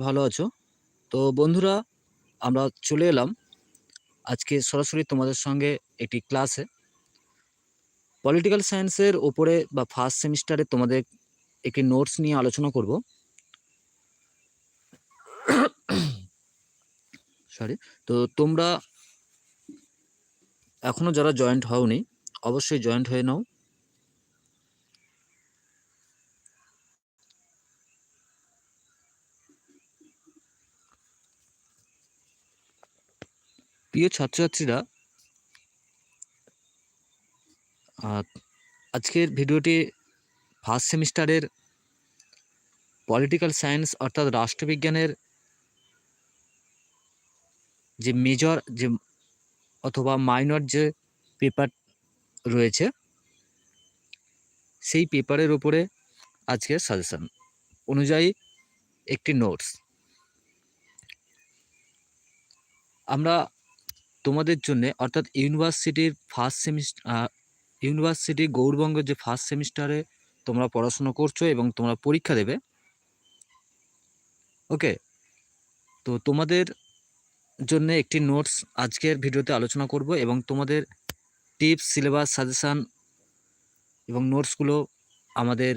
ভালো আছো? তো বন্ধুরা, আমরা চলে এলাম আজকে সরাসরি তোমাদের সঙ্গে একটি ক্লাসে। পলিটিক্যাল সায়েন্সের ওপরে বা ফার্স্ট সেমিস্টারে তোমাদের একটি নোটস নিয়ে আলোচনা করব। সরি। তো তোমরা এখনও যারা জয়েন্ট হওনি, অবশ্যই জয়েন্ট হয়ে নাও। প্রিয় ছাত্রছাত্রীরা আজকের ভিডিওটি ফার্স্ট সেমিস্টারের পলিটিক্যাল সায়েন্স অর্থাৎ রাষ্ট্রবিজ্ঞানের যে মেজর যে অথবা মাইনর যে পেপার রয়েছে, সেই পেপারের উপরে আজকের সাজেশন অনুযায়ী একটি নোটস আমরা তোমাদের জন্যে, অর্থাৎ ইউনিভার্সিটির ফার্স্ট সেমিস্টার ইউনিভার্সিটি গৌরবঙ্গের যে ফার্স্ট সেমিস্টারে তোমরা পড়াশোনা করছ এবং তোমরা পরীক্ষা দেবে ওকে তো তোমাদের জন্য একটি নোটস আজকের ভিডিওতে আলোচনা করব এবং তোমাদের টিপস সিলেবাস সাজেশান এবং নোটসগুলো আমাদের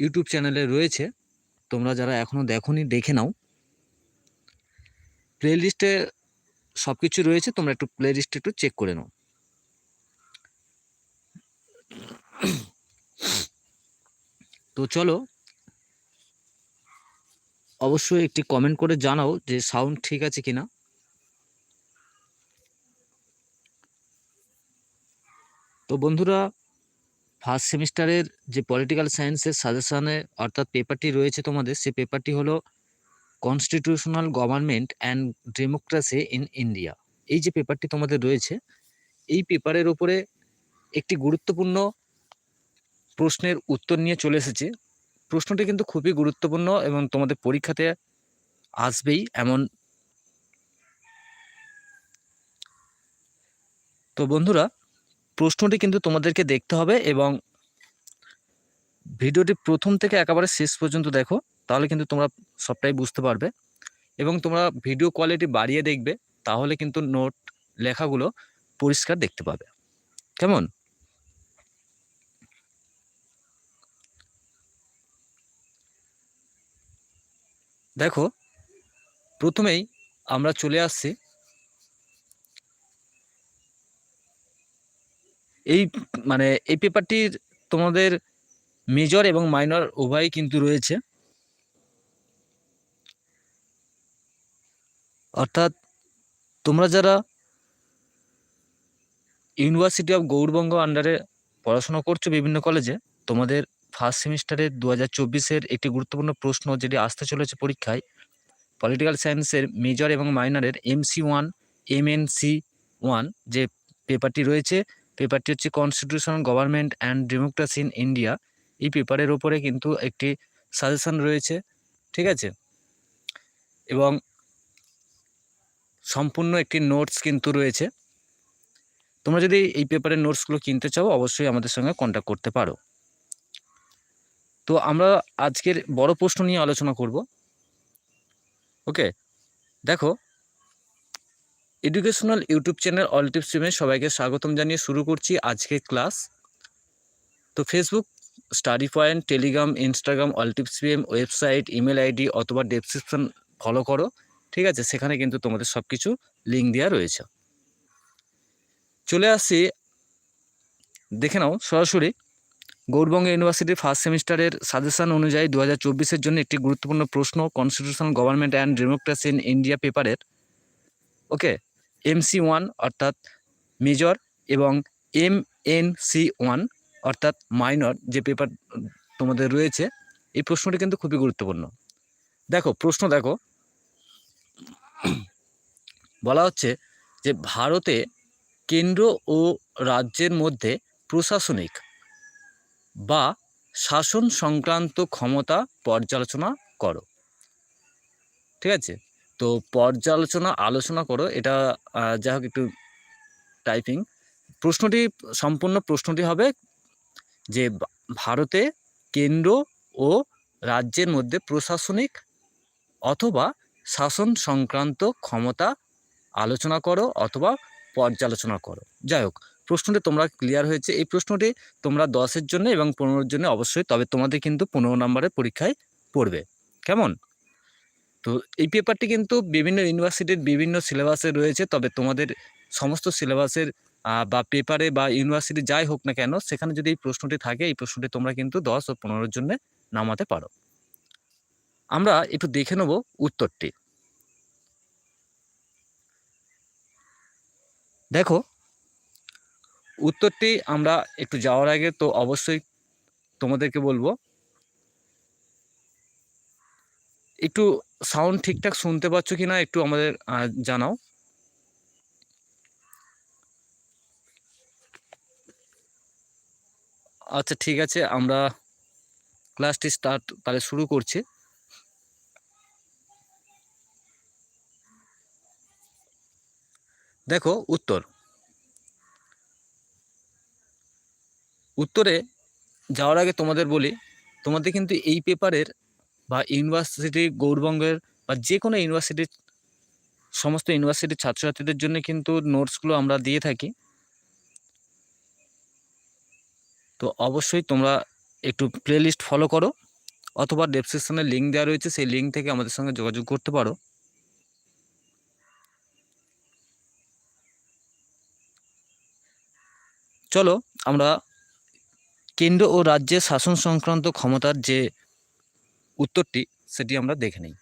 ইউটিউব চ্যানেলে রয়েছে। তোমরা যারা এখনও দেখোনি, দেখে নাও। প্লে লিস্টে সব কিছু রয়েছে, তোমরা একটু প্লে লিস্টে একটু চেক করে নাও। তো চলো, অবশ্যই একটি কমেন্ট করে জানাও যে সাউন্ড ঠিক আছে কিনা। তো বন্ধুরা ফার্স্ট সেমিস্টারের যে পলিটিক্যাল সায়েন্সের সাজেশানে অর্থাৎ পেপারটি রয়েছে তোমাদের, সেই পেপারটি হলো constitutional government and democracy in India এই যে পেপারটি তোমাদের রয়েছে, এই পেপারের ওপরে একটি গুরুত্বপূর্ণ প্রশ্নের উত্তর নিয়ে চলে এসেছে। প্রশ্নটি কিন্তু খুবই গুরুত্বপূর্ণ এবং তোমাদের পরীক্ষাতে আসবেই এমন। তো বন্ধুরা, প্রশ্নটি কিন্তু তোমাদেরকে দেখতে হবে এবং ভিডিওটি প্রথম থেকে একেবারে শেষ পর্যন্ত দেখো। তাহলে কিন্তু তোমরা সবটাই বুঝতে পারবে। এবং তোমরা ভিডিও কোয়ালিটি বাড়িয়ে দেখবে, তাহলে কিন্তু নোট লেখাগুলো পরিষ্কার দেখতে পাবে। কেমন? দেখো, প্রথমেই আমরা চলে আসছি এই মানে এই পেপারটির তোমাদের মেজর এবং মাইনর উভয়ই কিন্তু রয়েছে। অর্থাৎ তোমরা যারা ইউনিভার্সিটি অফ গৌরবঙ্গ আন্ডারে পড়াশোনা করছ বিভিন্ন কলেজে তোমাদের ফার্স্ট সেমিস্টারের দু হাজার চব্বিশের একটি গুরুত্বপূর্ণ প্রশ্ন যেটি আসতে চলেছে পরীক্ষায় পলিটিক্যাল সায়েন্সের মেজর এবং মাইনরের এমসি ওয়ান এমএনসি ওয়ান যে পেপারটি রয়েছে পেপারটি হচ্ছে constitution government and democracy in India এই পেপারের ওপরে কিন্তু একটি সাজেশান রয়েছে, ঠিক আছে? এবং সম্পূর্ণ একটি নোটস কিন্তু রয়েছে। তোমরা যদি এই পেপারের নোটসগুলো কিনতে চাও, অবশ্যই আমাদের সঙ্গে কন্ট্যাক্ট করতে পারো। তো আমরা আজকের বড় প্রশ্ন নিয়ে আলোচনা করব। ওকে দেখো educational YouTube channel all tip স্ট্রিমে সবাইকে স্বাগতম জানিয়ে শুরু করছি আজকের ক্লাস তো Facebook study point Telegram Instagram all tip stream website email ID অথবা ডেসক্রিপশন ফলো করো। ঠিক আছে? সেখানে কিন্তু তোমাদের সব কিছু লিঙ্ক দেওয়া রয়েছে। চলে আসছি দেখে নাও সরাসরি। গৌরবঙ্গ ইউনিভার্সিটির ফার্স্ট সেমিস্টারের সাজেশন অনুযায়ী দু হাজার জন্য একটি গুরুত্বপূর্ণ প্রশ্ন constitutional government and democracy in India পেপারের ওকে এমসি ওয়ান অর্থাৎ মেজর এবং এম এন সি ওয়ান অর্থাৎ মাইনর যে পেপার তোমাদের রয়েছে, এই প্রশ্নটি কিন্তু খুবই গুরুত্বপূর্ণ। দেখো, প্রশ্ন দেখো। বলা হচ্ছে যে ভারতে কেন্দ্র ও রাজ্যের মধ্যে প্রশাসনিক বা শাসন সংক্রান্ত ক্ষমতা পর্যালোচনা করো। ঠিক আছে? তো পর্যালোচনা, আলোচনা করো, এটা যাই হোক একটু টাইপিং প্রশ্নটি, সম্পূর্ণ প্রশ্নটি হবে যে ভারতে কেন্দ্র ও রাজ্যের মধ্যে প্রশাসনিক অথবা শাসন সংক্রান্ত ক্ষমতা আলোচনা করো অথবা পর্যালোচনা করো। যাই হোক, প্রশ্নটি তোমরা ক্লিয়ার হয়েছে। এই প্রশ্নটি তোমরা দশের জন্য এবং পনেরোর জন্য অবশ্যই, তবে তোমাদের কিন্তু পনেরো নম্বরের পরীক্ষায় পড়বে। কেমন? তো এই পেপারটি কিন্তু বিভিন্ন ইউনিভার্সিটির বিভিন্ন সিলেবাসে রয়েছে, তবে তোমাদের সমস্ত সিলেবাসের বা পেপারে বা ইউনিভার্সিটি যাই হোক না কেন, সেখানে যদি এই প্রশ্নটি থাকে, এই প্রশ্নটি তোমরা কিন্তু দশ ও পনেরোর জন্য নামাতে পারো। আমরা একটু দেখে নেব উত্তরটি। দেখো, উত্তরটি আমরা একটু যাওয়ার আগে তো অবশ্যই তোমাদেরকে বলব। একটু সাউন্ড ঠিকঠাক শুনতে পাচ্ছ কি না একটু আমাদের জানাও। আচ্ছা ঠিক আছে, আমরা ক্লাসটি স্টার্ট তাহলে শুরু করছি। দেখো উত্তর। উত্তরে যাওয়ার আগে তোমাদের বলি, তোমাদের কিন্তু এই পেপারের বা ইউনিভার্সিটি গৌরবঙ্গের বা যে কোনো ইউনিভার্সিটির সমস্ত ইউনিভার্সিটির ছাত্রছাত্রীদের জন্য কিন্তু নোটসগুলো আমরা দিয়ে থাকি। তো অবশ্যই তোমরা একটু প্লেলিস্ট ফলো করো, অথবা ডেসক্রিপশনে লিঙ্ক দেওয়া রয়েছে, সেই লিঙ্ক থেকে আমাদের সঙ্গে যোগাযোগ করতে পারো। চলো আমরা কেন্দ্র ও রাজ্যের শাসন সংক্রান্ত ক্ষমতার যে উত্তরটি, সেটি আমরা দেখে নিই।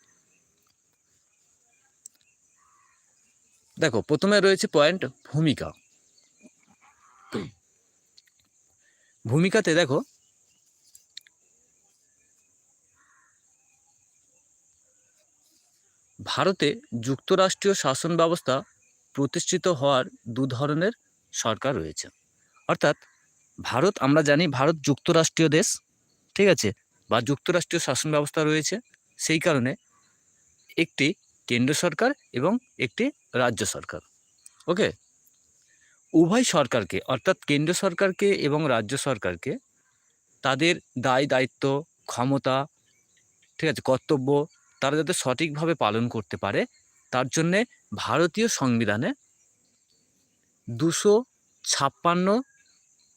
দেখো, প্রথমে রয়েছে পয়েন্ট ভূমিকা। ভূমিকাতে দেখো, ভারতে যুক্তরাষ্ট্রীয় শাসন ব্যবস্থা প্রতিষ্ঠিত হওয়ার দু ধরনের সরকার রয়েছে। অর্থাৎ ভারত, আমরা জানি ভারত যুক্তরাষ্ট্রীয় দেশ, ঠিক আছে? বা যুক্তরাষ্ট্রীয় শাসন ব্যবস্থা রয়েছে, সেই কারণে একটি কেন্দ্র সরকার এবং একটি রাজ্য সরকার ওকে উভয় সরকারকে, অর্থাৎ কেন্দ্র সরকারকে এবং রাজ্য সরকারকে তাদের দায়, দায়িত্ব, ক্ষমতা, ঠিক আছে, কর্তব্য তারা যাতে সঠিকভাবে পালন করতে পারে, তার জন্যে ভারতীয় সংবিধানে দুশো ছাপ্পান্ন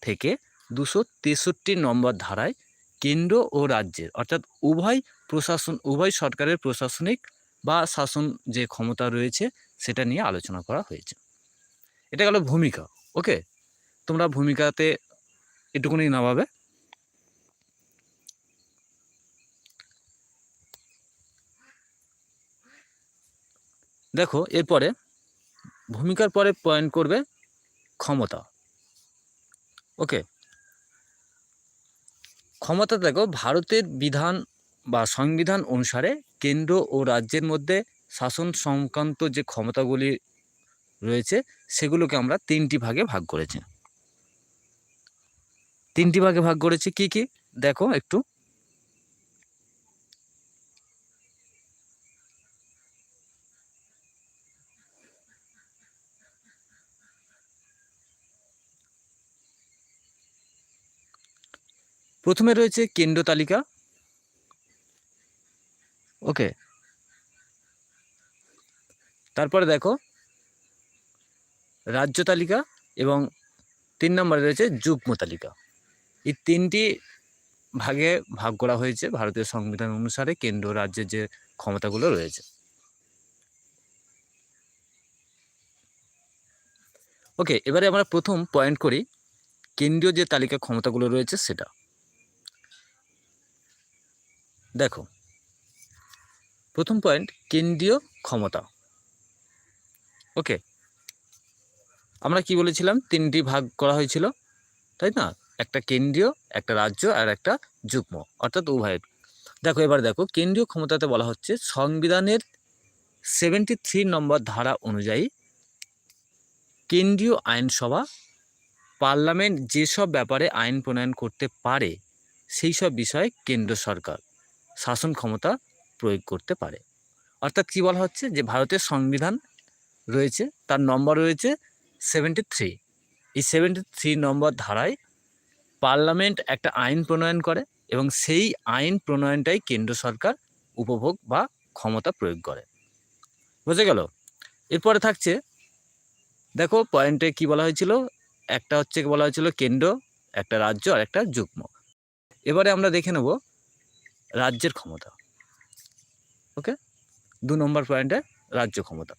থেকে দুশো তেষট্টি নম্বর ধারায় কেন্দ্র ও রাজ্যের, অর্থাৎ উভয় প্রশাসন, উভয় সরকারের প্রশাসনিক বা শাসন যে ক্ষমতা রয়েছে সেটা নিয়ে আলোচনা করা হয়েছে। এটা গেল ভূমিকা, ওকে? তোমরা ভূমিকাতে এটুকুনি নামাবে দেখো, এরপরে ভূমিকার পরে পয়েন্ট করবে ক্ষমতা। ওকে। ক্ষমতা দেখো, ভারতের বিধান বা সংবিধান অনুসারে কেন্দ্র ও রাজ্যের মধ্যে শাসন সংক্রান্ত যে ক্ষমতাগুলি রয়েছে, সেগুলোকে আমরা তিনটি ভাগে ভাগ করেছি। তিনটি ভাগে ভাগ করেছি কি কি? দেখো একটু। প্রথমে রয়েছে কেন্দ্র তালিকা। ওকে। তারপরে দেখো, রাজ্য তালিকা এবং তিন নম্বরে রয়েছে যুগ্ম তালিকা। এই তিনটি ভাগে ভাগ করা হয়েছে ভারতীয় সংবিধান অনুসারে কেন্দ্র রাজ্যের যে ক্ষমতাগুলো রয়েছে। ওকে, এবারে আমরা প্রথম পয়েন্ট করি, কেন্দ্রীয় যে তালিকা ক্ষমতাগুলো রয়েছে সেটা। দেখো, প্রথম পয়েন্ট কেন্দ্রীয় ক্ষমতা। ওকে আমরা কি বলেছিলাম? তিনটি ভাগ করা হয়েছিল, তাই না? একটা কেন্দ্রীয়, একটা রাজ্য আর একটা যুগ্ম, অর্থাৎ উভয়ের দেখো, এবার দেখো, কেন্দ্রীয় ক্ষমতাতে বলা হচ্ছে সংবিধানের সেভেন্টি থ্রি নম্বর ধারা অনুযায়ী কেন্দ্রীয় আইনসভা, পার্লামেন্ট যেসব ব্যাপারে আইন প্রণয়ন করতে পারে, সেই সব বিষয়ে কেন্দ্র সরকার। শাসন ক্ষমতা প্রয়োগ করতে পারে। অর্থাৎ কি বলা হচ্ছে? যে ভারতের সংবিধান রয়েছে, তার নম্বর রয়েছে সেভেন্টি থ্রি এই সেভেন্টি থ্রি নম্বর ধারায় পার্লামেন্ট একটা আইন প্রণয়ন করে এবং সেই আইন প্রণয়নটাই কেন্দ্র সরকার উপভোগ বা ক্ষমতা প্রয়োগ করে। বুঝে গেল? এরপরে থাকছে, দেখো পয়েন্টে কি বলা হয়েছিল? একটা হচ্ছে বলা হয়েছিল? কেন্দ্র, একটা রাজ্য আর একটা যুগ্ম। এবারে আমরা দেখে নেব রাজ্যের ক্ষমতা। ওকে দু নম্বর পয়েন্টে রাজ্য ক্ষমতা।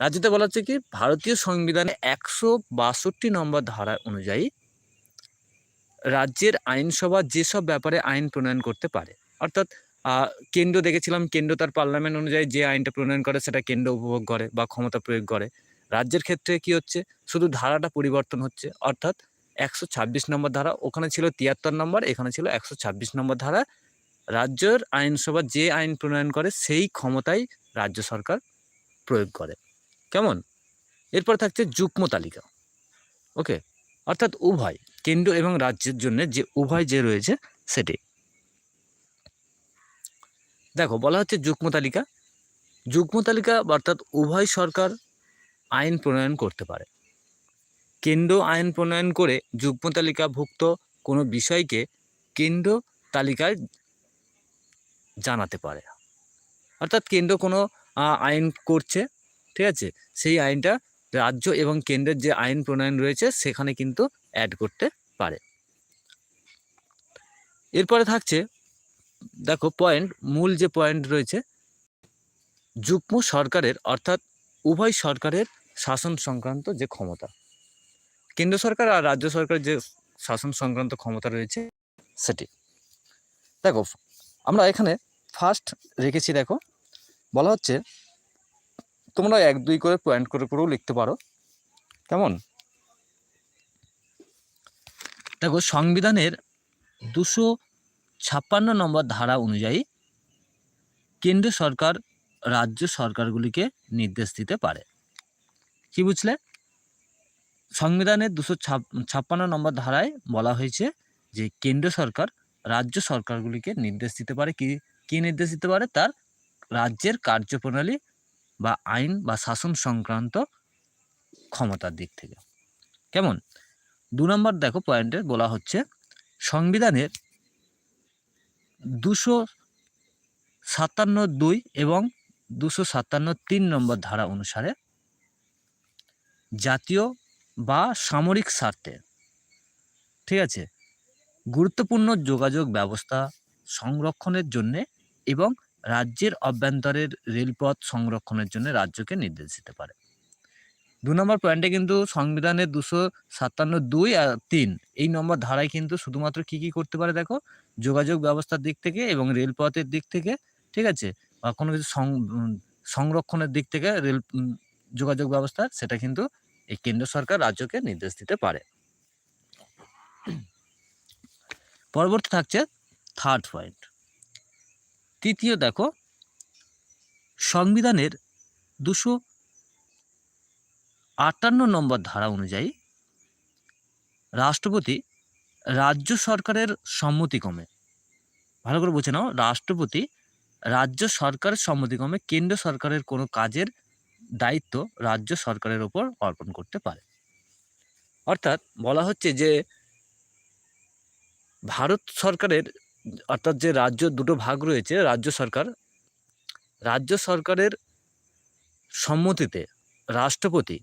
রাজ্যতে বলা হচ্ছে কি, ভারতীয় সংবিধানে একশো বাষট্টি নম্বর ধারা অনুযায়ী রাজ্যের আইনসভা যেসব ব্যাপারে আইন প্রণয়ন করতে পারে, অর্থাৎ কেন্দ্র দেখেছিলাম, কেন্দ্র তার পার্লামেন্ট অনুযায়ী যে আইনটা প্রণয়ন করে সেটা কেন্দ্র উপভোগ করে বা ক্ষমতা প্রয়োগ করে। রাজ্যের ক্ষেত্রে কি হচ্ছে, শুধু ধারাটা পরিবর্তন হচ্ছে, অর্থাৎ একশো ছাব্বিশ নম্বর ধারা, ওখানে ছিল তিয়াত্তর নম্বর, এখানে ছিল একশো ছাব্বিশ নম্বর ধারা রাজ্যের আইনসভা যে আইন প্রণয়ন করে, সেই ক্ষমতাই রাজ্য সরকার প্রয়োগ করে। কেমন? এরপর থাকছে যুগ্ম তালিকা। ওকে? অর্থাৎ উভয়, কেন্দ্র এবং রাজ্যের জন্য যে উভয় যে রয়েছে, সেটি। দেখো, বলা হচ্ছে যুগ্ম তালিকা। যুগ্ম তালিকা অর্থাৎ উভয় সরকার আইন প্রণয়ন করতে পারে। কেন্দ্র আইন প্রণয়ন করে যুগ্ম তালিকাভুক্ত কোনো বিষয়কে কেন্দ্র তালিকায় জানাতে পারে। অর্থাৎ কেন্দ্র কোনো আইন করছে, ঠিক আছে? সেই আইনটা রাজ্য এবং কেন্দ্রের যে আইন প্রণয়ন রয়েছে, সেখানে কিন্তু অ্যাড করতে পারে। এরপরে থাকছে, দেখো পয়েন্ট মূল যে পয়েন্ট রয়েছে, যুগ্ম সরকারের, অর্থাৎ উভয় সরকারের শাসন সংক্রান্ত যে ক্ষমতা। কেন্দ্র সরকার আর রাজ্য সরকারের যে শাসন সংক্রান্ত ক্ষমতা রয়েছে, সেটি। দেখো, আমরা এখানে ফার্স্ট রেখেছি দেখো। বলা হচ্ছে তোমরা এক, দুই করে পয়েন্ট করে করেও লিখতে পারো। কেমন? দেখো, সংবিধানের দুশো ছাপ্পান্ন নম্বর ধারা অনুযায়ী কেন্দ্র সরকার রাজ্য সরকারগুলিকে নির্দেশ দিতে পারে। কি বুঝলে? সংবিধানের দুশো ছাপ্পান্ন নম্বর ধারায় বলা হয়েছে যে কেন্দ্র সরকার রাজ্য সরকারগুলিকে নির্দেশ দিতে পারে কি কি নির্দেশ দিতে পারে তার রাজ্যের কার্যপ্রণালী বা আইন বা শাসন সংক্রান্ত ক্ষমতার দিক থেকে। কেমন? দু নম্বর দেখো পয়েন্টে বলা হচ্ছে, সংবিধানের দুশো সাতান্ন দুই এবং দুশো সাতান্ন তিন নম্বর ধারা অনুসারে জাতীয় বা সামরিক স্বার্থে, ঠিক আছে, গুরুত্বপূর্ণ যোগাযোগ ব্যবস্থা সংরক্ষণের জন্যে এবং রাজ্যের অভ্যন্তরের রেলপথ সংরক্ষণের জন্য রাজ্যকে নির্দেশ দিতে পারে। দু নম্বর পয়েন্টে কিন্তু সংবিধানের দুশো সাতান্ন দুই আর তিন, এই নম্বর ধারায় কিন্তু শুধুমাত্র কি কি করতে পারে দেখো? যোগাযোগ ব্যবস্থার দিক থেকে এবং রেলপথের দিক থেকে, ঠিক আছে? বা কোনো কিছু সংরক্ষণের দিক থেকে রেল যোগাযোগ ব্যবস্থা, সেটা কিন্তু এই কেন্দ্র সরকার রাজ্যকে নির্দেশ দিতে পারে। পরবর্তী থাকছে থার্ড পয়েন্ট তৃতীয় দেখো, সংবিধানের দুশো আটান্ন নম্বর ধারা অনুযায়ী রাষ্ট্রপতি রাজ্য সরকারের সম্মতিক্রমে ভালো করে বুঝে নাও, রাষ্ট্রপতি রাজ্য সরকারের সম্মতিক্রমে কেন্দ্র সরকারের কোনো কাজের দায়িত্ব রাজ্য সরকারের ওপর অর্পণ করতে পারে। অর্থাৎ বলা হচ্ছে যে, ভারত সরকারের অর্থাৎ যে রাজ্য দুটো ভাগ রয়েছে, রাজ্য সরকার, রাজ্য সরকারের সম্মতিতে রাষ্ট্রপতি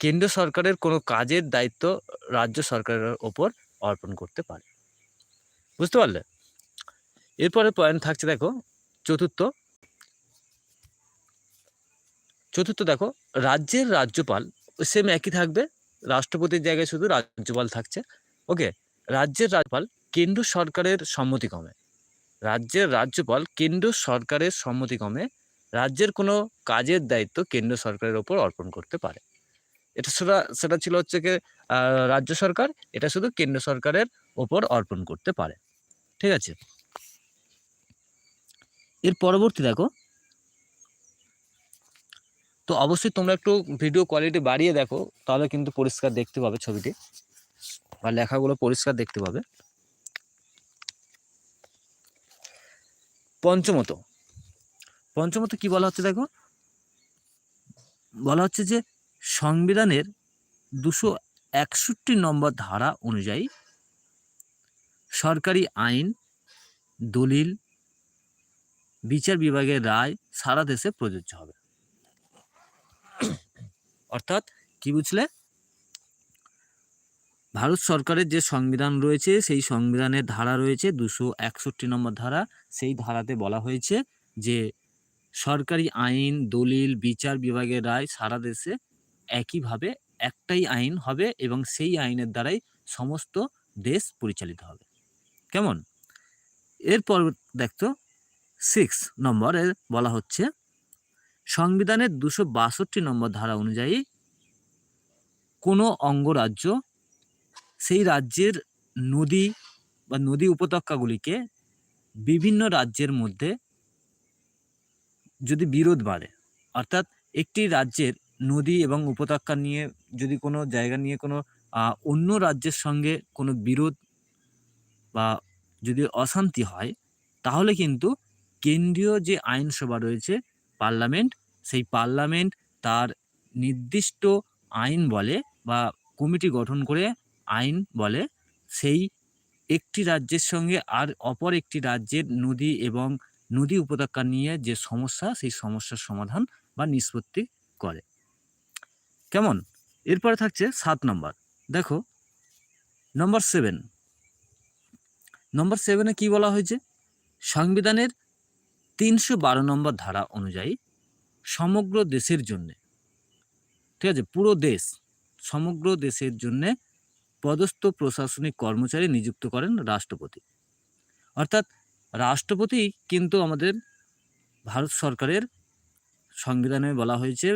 কেন্দ্র সরকারের কোনো কাজের দায়িত্ব রাজ্য সরকারের ওপর অর্পণ করতে পারে। বুঝতে পারলে? এরপরে পয়েন্ট থাকছে দেখো, চতুর্থ। চতুর্থ দেখো, রাজ্যের রাজ্যপাল সেম একই থাকবে, রাষ্ট্রপতির জায়গায় শুধু রাজ্যপাল থাকছে। ওকে রাজ্যের রাজ্যপাল কেন্দ্র সরকারের সম্মতিক্রমে রাজ্যের রাজ্যপাল কেন্দ্র সরকারের সম্মতিক্রমে রাজ্যের কোনো কাজের দায়িত্ব কেন্দ্র সরকারের ওপর অর্পণ করতে পারে। এটা সেটা সেটা ছিল হচ্ছে কি রাজ্য সরকার, এটা শুধু কেন্দ্র সরকারের ওপর অর্পণ করতে পারে। ঠিক আছে? এর পরবর্তী দেখো। তো অবশ্যই তোমরা একটু ভিডিও কোয়ালিটি বাড়িয়ে দেখো, তাহলে কিন্তু পরিষ্কার দেখতে পাবে ছবিটি। বা লেখাগুলো পরিষ্কার দেখতে পাবে। পঞ্চমত। পঞ্চমত কি বলা হচ্ছে দেখো? বলা হচ্ছে যে সংবিধানের দুশো একষট্টি নম্বর ধারা অনুযায়ী সরকারি আইন, দলিল, বিচার বিভাগের রায় সারা দেশে প্রযোজ্য হবে। অর্থাৎ কি বুঝলে? ভারত সরকারের যে সংবিধান রয়েছে, সেই সংবিধানের ধারা রয়েছে দুশো একষট্টি নম্বর ধারা। সেই ধারাতে বলা হয়েছে যে, সরকারি আইন, দলিল, বিচার বিভাগের রায় সারা দেশে একইভাবে একটাই আইন হবে এবং সেই আইনের দ্বারাই সমস্ত দেশ পরিচালিত হবে। কেমন? এরপর দেখতো সিক্স নম্বরে বলা হচ্ছে, সংবিধানের দুশো বাষট্টি নম্বর ধারা অনুযায়ী কোনো অঙ্গরাজ্য সেই রাজ্যের নদী বা নদী উপত্যকাগুলিকে বিভিন্ন রাজ্যের মধ্যে যদি বিরোধ বাড়ে, অর্থাৎ একটি রাজ্যের নদী এবং উপত্যকা নিয়ে যদি কোনো জায়গা নিয়ে কোনো অন্য রাজ্যের সঙ্গে কোনো বিরোধ বা যদি অশান্তি হয়, তাহলে কিন্তু কেন্দ্রীয় যে আইনসভা রয়েছে, পার্লামেন্ট, সেই পার্লামেন্ট তার নির্দিষ্ট আইন বলে বা কমিটি গঠন করে আইন বলে, সেই একটি রাজ্যের সঙ্গে আর অপর একটি রাজ্যের নদী এবং নদী উপত্যকা নিয়ে যে সমস্যা, সেই সমস্যার সমাধান বা নিষ্পত্তি করে। কেমন? এরপরে থাকছে সাত নম্বর। দেখো, নম্বর সেভেন। নম্বর সেভেনে কি বলা হয়েছে? সংবিধানের তিনশো বারো নম্বর ধারা অনুযায়ী সমগ্র দেশের জন্যে, ঠিক আছে, পুরো দেশ, সমগ্র দেশের জন্য পদস্থ প্রশাসনিক কর্মচারী নিযুক্ত করেন রাষ্ট্রপতি। অর্থাৎ রাষ্ট্রপতি কিন্তু আমাদের ভারত সরকারের সংবিধানে বলা হয়েছে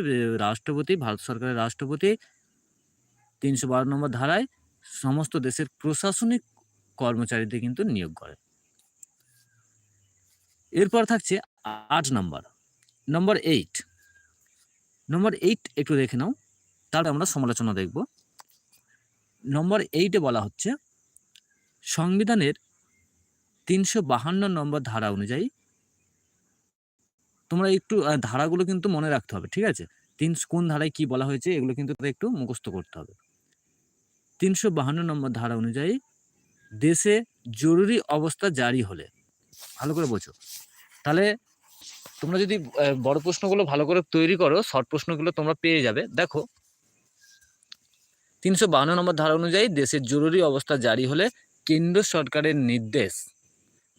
রাষ্ট্রপতি, ভারত সরকারের রাষ্ট্রপতি, তিনশো বারো নম্বর ধারায় সমস্ত দেশের প্রশাসনিক কর্মচারীদের কিন্তু নিয়োগ করে এরপর থাকছে আট নম্বর নম্বর এইট। নম্বর এইট একটু দেখে নাও তার আমরা সমালোচনা দেখব। নম্বর এইটে বলা হচ্ছে, সংবিধানের তিনশো বাহান্ন নম্বর ধারা অনুযায়ী তোমরা একটু ধারাগুলো কিন্তু মনে রাখতে হবে, ঠিক আছে? তিন, কোন ধারায় কি বলা হয়েছে, এগুলো কিন্তু তোদের একটু মুখস্থ করতে হবে। তিনশো বাহান্ন নম্বর ধারা অনুযায়ী দেশে জরুরি অবস্থা জারি হলে, ভালো করে বোঝো। তাহলে তোমরা যদি বড় প্রশ্নগুলো ভালো করে তৈরি করো, শর্ট প্রশ্নগুলো তোমরা পেয়ে যাবে। দেখো তিনশো বাহান্ন নম্বর ধারা অনুযায়ী দেশের জরুরি অবস্থা জারি হলে কেন্দ্র সরকারের নির্দেশ।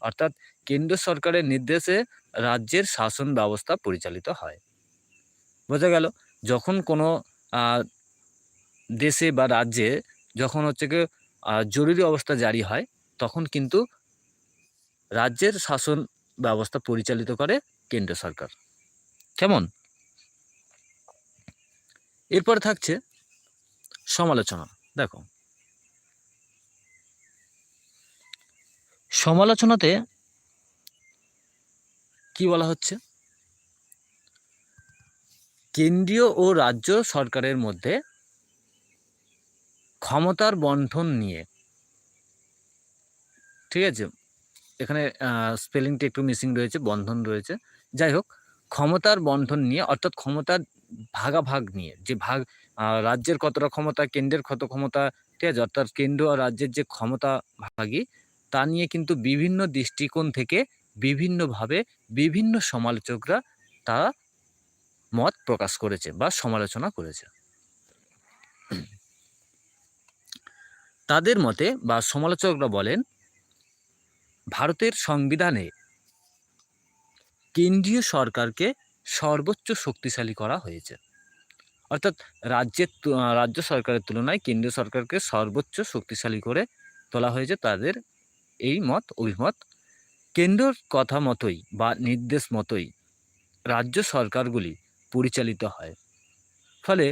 অর্থাৎ কেন্দ্র সরকারের নির্দেশে রাজ্যের শাসন ব্যবস্থা পরিচালিত হয়। বোঝা গেল, যখন কোনো দেশে বা রাজ্যে যখন হচ্ছে কি জরুরি অবস্থা জারি হয়, তখন কিন্তু রাজ্যের শাসন ব্যবস্থা পরিচালিত করে কেন্দ্র সরকার। কেমন? এরপর থাকছে সমালোচনা। দেখো। সমালোচনাতে কি বলা হচ্ছে? কেন্দ্রীয় ও রাজ্য সরকারের মধ্যে ক্ষমতার বন্টন নিয়ে। ঠিক আছে? এখানে স্পেলিংটা একটু মিসিং রয়েছে, বন্ধন রয়েছে। যাই হোক ক্ষমতার বন্ধন নিয়ে, অর্থাৎ ক্ষমতার ভাগাভাগ নিয়ে, যে ভাগ রাজ্যের কতটা ক্ষমতা, কেন্দ্রের কত ক্ষমতা, ঠিক আছে? অর্থাৎ কেন্দ্র আর রাজ্যের যে ক্ষমতা ভাগী তা নিয়ে কিন্তু বিভিন্ন দৃষ্টিকোণ থেকে বিভিন্নভাবে বিভিন্ন সমালোচকরা তা মত প্রকাশ করেছে বা সমালোচনা করেছে। তাদের মতে বা সমালোচকরা বলেন, ভারতের সংবিধানে কেন্দ্রীয় সরকারকে সর্বোচ্চ শক্তিশালী করা হয়েছে। অর্থাৎ রাজ্যের রাজ্য সরকারের তুলনায় কেন্দ্রীয় সরকারকে সর্বোচ্চ শক্তিশালী করে তোলা হয়েছে তাদের এই মত অভিমত কেন্দ্রর কথা মতোই বা নির্দেশ মতোই রাজ্য সরকারগুলি পরিচালিত হয়। ফলে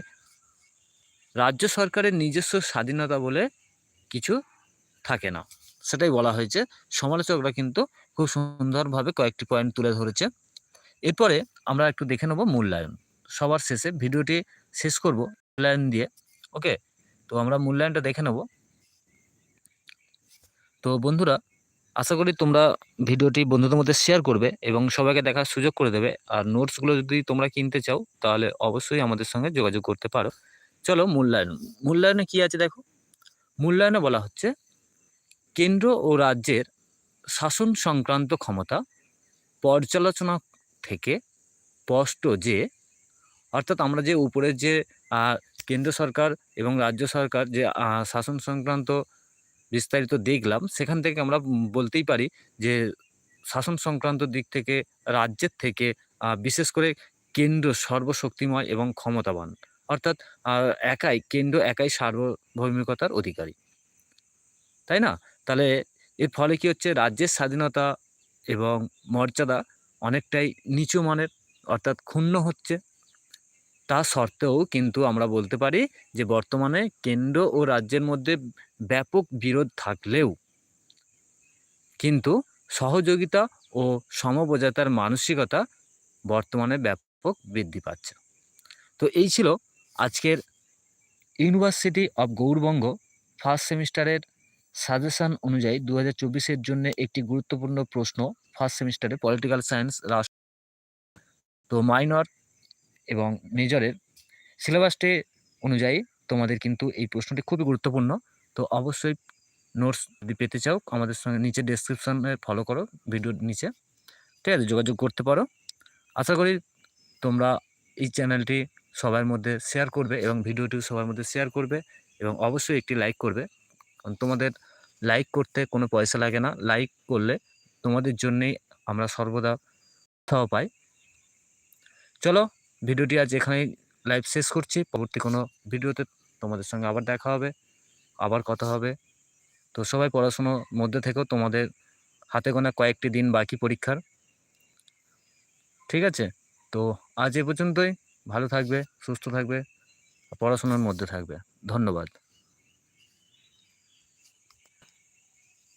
রাজ্য সরকারের নিজস্ব স্বাধীনতা বলে কিছু থাকে না। সেটাই বলা হয়েছে। সমালোচকরা কিন্তু খুব সুন্দরভাবে কয়েকটি পয়েন্ট তুলে ধরেছে। এরপরে আমরা একটু দেখে নেব মূল্যায়ন। সবার শেষে ভিডিওটি শেষ করব মূল্যায়ন দিয়ে ওকে তো আমরা মূল্যায়নটা দেখে নেব। তো বন্ধুরা, আশা করি তোমরা ভিডিওটি বন্ধুদের মধ্যে শেয়ার করবে এবং সবাইকে দেখার সুযোগ করে দেবে। আর নোটসগুলো যদি তোমরা কিনতে চাও, তাহলে অবশ্যই আমাদের সঙ্গে যোগাযোগ করতে পারো। চলো মূল্যায়ন। মূল্যায়নে কি আছে দেখো? মূল্যায়নে বলা হচ্ছে, কেন্দ্র ও রাজ্যের শাসন সংক্রান্ত ক্ষমতা পর্যালোচনা থেকে স্পষ্ট যে, অর্থাৎ আমরা যে উপরের যে কেন্দ্র সরকার এবং রাজ্য সরকার যে শাসন সংক্রান্ত বিস্তারিত দেখলাম, সেখান থেকে আমরা বলতেই পারি যে, শাসন সংক্রান্ত দিক থেকে, রাজ্যের থেকে বিশেষ করে কেন্দ্র সর্বশক্তিময় এবং ক্ষমতাবান, অর্থাৎ একাই, কেন্দ্র একাই সার্বভৌমিকতার অধিকারী। তাই না? তাহলে এর ফলে কি হচ্ছে? রাজ্যের স্বাধীনতা এবং মর্যাদা অনেকটাই নিচু মানের, অর্থাৎ ক্ষুণ্ণ হচ্ছে। তা সত্ত্বেও কিন্তু আমরা বলতে পারি যে, বর্তমানে কেন্দ্র ও রাজ্যের মধ্যে ব্যাপক বিরোধ থাকলেও কিন্তু সহযোগিতা ও সমবোজাতার মানসিকতা বর্তমানে ব্যাপক বৃদ্ধি পাচ্ছে। তো এই ছিল আজকের ইউনিভার্সিটি অফ গৌরবঙ্গ ফার্স্ট সেমিস্টারের সাজেশন অনুযায়ী দু হাজার চব্বিশের জন্য একটি গুরুত্বপূর্ণ প্রশ্ন ফার্স্ট সেমিস্টারে পলিটিক্যাল সায়েন্স রাষ্ট্র তো মাইনর এবং মেজরের সিলেবাসটি অনুযায়ী তোমাদের কিন্তু এই প্রশ্নটি খুবই গুরুত্বপূর্ণ। তো অবশ্যই নোটস যদি পেতে চাও, আমাদের সঙ্গে নিচে ডেসক্রিপশনে ফলো করো ভিডিওর নিচে। ঠিক আছে, যোগাযোগ করতে পারো। আশা করি তোমরা এই চ্যানেলটি সবার মধ্যে শেয়ার করবে এবং ভিডিওটি সবার মধ্যে শেয়ার করবে এবং অবশ্যই একটি লাইক করবে। কারণ তোমাদের লাইক করতে কোনো পয়সা লাগে না। লাইক করলে তোমাদের জন্যেই আমরা সর্বদা উৎসাহ পাই। চলো ভিডিওটি আজ এখানেই লাইভ শেষ করছি। পরবর্তী কোনো ভিডিওতে তোমাদের সঙ্গে আবার দেখা হবে, আবার কথা হবে। তো সবাই পড়াশুনোর মধ্যে থেকেও তোমাদের হাতে গোনা কয়েকটি দিন বাকি পরীক্ষার। ঠিক আছে? তো আজ এ পর্যন্তই। ভালো থাকবে, সুস্থ থাকবে, পড়াশোনার মধ্যে থাকবে। ধন্যবাদ।